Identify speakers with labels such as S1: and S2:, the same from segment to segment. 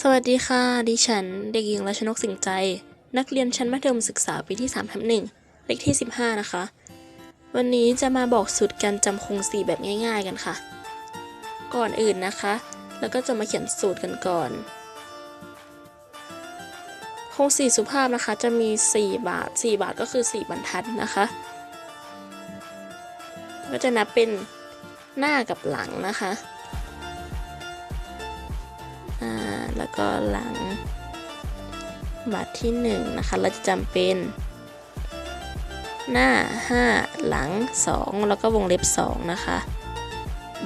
S1: สวัสดีค่ะ ดิฉัน เด็กหญิงรัชนกสิงใจ นักเรียนชั้นมัธยมศึกษาปีที่3ทับหนึ่งเลขที่ 15 นะคะ วันนี้จะมาบอกสูตรการจำโครงสี่แบบง่าย ๆ กันค่ะ ก่อนอื่นนะคะ แล้วก็จะมาเขียนสูตรกันก่อนโครงสี่สุภาพนะคะ จะมี 4 บาท 4 บาทก็คือ 4 บรรทัดนะคะ ก็จะนับเป็นหน้ากับหลังนะคะ อ่า แล้วก็หลังบาทที่1นงนะคะเราจะจำเป็น หน้า 5 หลัง 2 แล้วก็วงเล็บ 2 นะคะ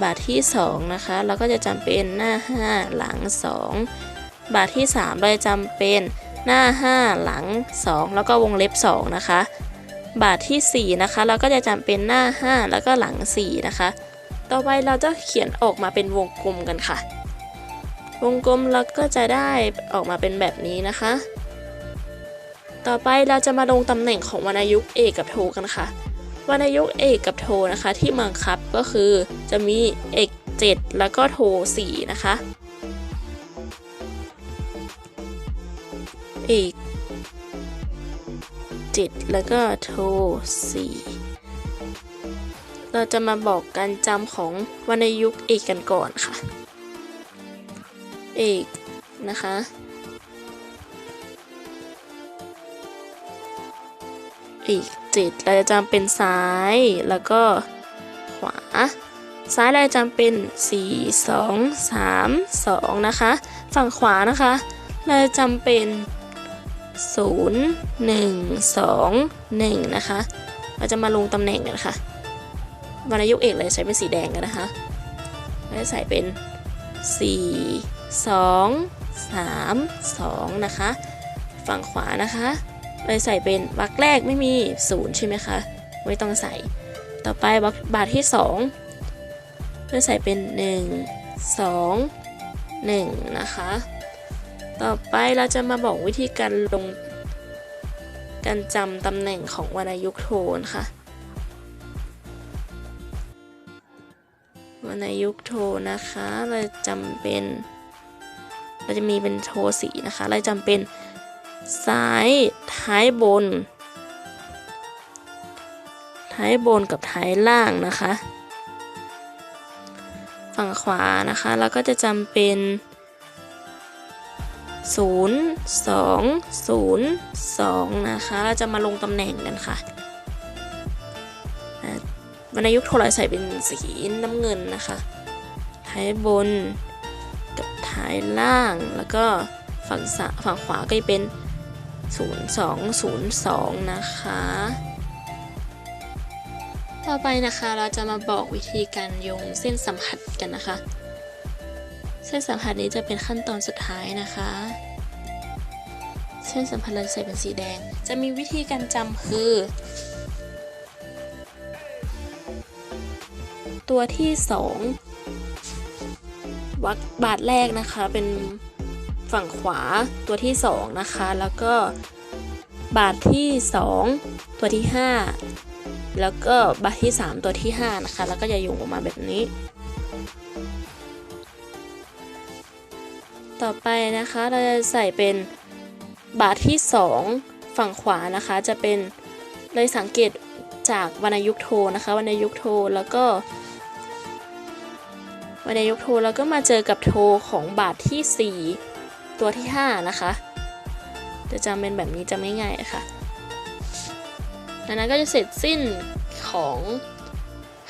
S1: บาทที่ 2 นะคะ เราก็จะจำเป็นหน้า 5 หลัง 2 บาทที่ 3 เราจะจำเป็นหน้า 5 หลัง 2 แล้วก็วงเล็บ 2 นะคะ บาทที่ 4 นะคะ เราก็จะจำเป็นหน้า 5 แล้วก็หลัง 4 นะคะ ต่อไปเราจะเขียนออกมาเป็นวงกลมกันค่ะ วงกลมเราก็จะได้ออกมาเป็นแบบนี้นะคะ ต่อไปเราจะมาลงตำแหน่งของวรรณยุกต์เอกกับโทกันค่ะ วรรณยุกต์เอกกับโทนะคะ ที่บังคับก็คือจะมีเอก7แล้วก็โท4นะคะ เอก7แล้วก็โท4เราจะมาบอกการจำของวรรณยุกต์เอกกันก่อนค่ะ เอกนะคะอีกจิตเราจะจำเป็นซ้ายแล้วก็ขวา ซ้ายเราจะจำเป็น 4 2 3 2 นะคะ ฝั่งขวานะคะ เราจะจำเป็น 0 1 2 1 นะคะ เราจะมาลงตำแหน่งกันค่ะวรรณยุกต์เอกเลยใช้เป็นสีแดงกันนะคะเราจะใส่เป็น 4 2 3 2 นะคะ ฝั่งขวานะคะเลยใส่เป็นวรรคแรกไม่มี 0 ใช่ไหมคะ ไม่ต้องใส่ ต่อไปวรรคบาทที่ 2เลยใส่เป็น 1 2 1 นะคะ ต่อไปเราจะมาบอกวิธีการลงการจำตำแหน่งของวรรณยุกโทนค่ะวรรณยุกโทนะคะ เราจำเป็น เราจะมีเป็นโทสีนะคะ เราจำเป็นซ้ายท้ายบน ท้ายบนกับท้ายล่างนะคะ ฝั่งขวานะคะเราก็จะจำเป็น0 2 0 2 นะคะ เราจะมาลงตำแหน่งกันค่ะวรรณยุกต์โทรใส่เป็นสีน้ำเงินนะคะท้ายบน ท้ายล่าง แล้วก็ฝั่งสะฝั่งขวาก็จะเป็น 0202 นะคะ ต่อไปนะคะเราจะมาบอกวิธีการโยงเส้นสัมผัสกันนะคะ เส้นสัมผัสนี้จะเป็นขั้นตอนสุดท้ายนะคะ เส้นสัมผัสเราใส่เป็นสีแดง จะมีวิธีการจำคือตัวที่สอง วักบาทแรกนะคะ เป็นฝั่งขวาตัวที่สองนะคะ แล้วก็บาทที่สองตัวที่ห้าแล้วก็บาทที่สามตัวที่ห้านะคะ แล้วก็จะโยงออกมาแบบนี้ ต่อไปนะคะเราจะใส่เป็นบาทที่สองฝั่งขวานะคะ จะเป็นเลยสังเกตจากวรรณยุกโทนะคะวรรณยุกโทแล้วก็ วรรณยุกต์โทแล้วก็มาเจอกับโทของบาทที่ 4 ตัวที่ 5 นะคะ จะจำเป็นแบบนี้จำง่ายๆค่ะดังนั้นก็จะเสร็จสิ้นของ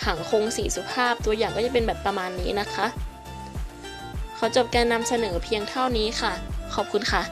S1: หางคงสีสุภาพตัวอย่างก็จะเป็นแบบประมาณนี้นะคะ ขอจบการนำเสนอเพียงเท่านี้ค่ะ ขอบคุณค่ะ